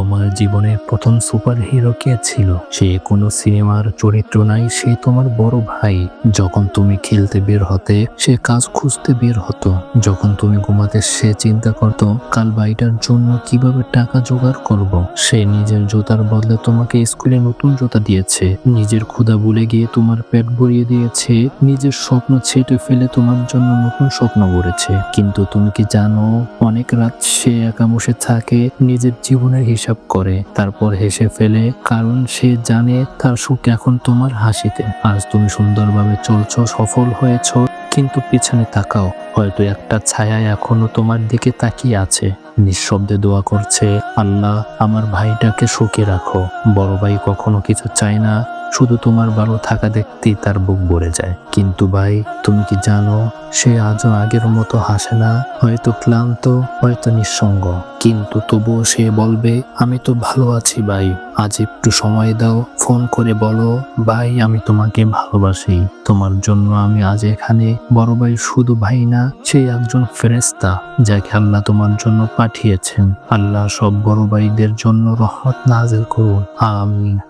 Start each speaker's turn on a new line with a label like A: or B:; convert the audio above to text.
A: তোমার জীবনের প্রথম সুপার হিরো কে ছিল? সে কোনো সিনেমার চরিত্র নাই, সে তোমার বড় ভাই। যখন তুমি খেলতে বের হতে, সে কাজ খুঁজতে বের হতো। যখন তুমি ঘুমাতে, সে চিন্তা করতো, কাল বাড়িটার জন্য কীভাবে টাকা জোগাড় করব। সে নিজের জুতার বদলে তোমাকে স্কুলে নতুন জুতা দিয়েছে। নিজের ক্ষুধা ভুলে গিয়ে তোমার পেট ভরিয়ে দিয়েছে। নিজের স্বপ্ন ছেটে ফেলে তোমার জন্য নতুন স্বপ্ন গড়েছে। কিন্তু তুমি কি জানো, অনেক রাত সে একা বসে থাকে, নিজের জীবনের হিসাব করে, তারপর হেসে ফেলে, কারণ সে জানে তার সুখ এখন তোমার হাসিতে। আজ তুমি সুন্দরভাবে চলছ, সফল হয়েছ, কিন্তু পিছনে তাকাও। হয়তো একটা ছায়া এখনও তোমার দিকে তাকিয়ে আছে। নিঃশব্দে দোয়া করছে, আল্লাহ, আমার ভাইটাকে সুখে রাখো। বড় ভাই কখনো কিছু চায় না শুধু তোমার ভালো থাকা দেখতেই তার বুক ভরে যায়। কিন্তু ভাই, তুমি কি জানো, সে আজও আগের মতো হাসে না? হয়তো ক্লান্ত, হয়তো নিঃসঙ্গ। কিন্তু তবুও সে বলবে, আমি তো ভালো আছি ভাই। আজ একটু সময় দাও, ফোন করে বলো, ভাই, আমি তোমাকে ভালোবাসি। তোমার জন্য আমি আজ এখানে। বড় ভাই শুধু ভাই না, সে একজন ফেরেস্তা যাকে আল্লাহ তোমার জন্য পাঠিয়েছেন। আল্লাহ সব বড় ভাইদের জন্য রহমত নাজিল করুন। আমিন।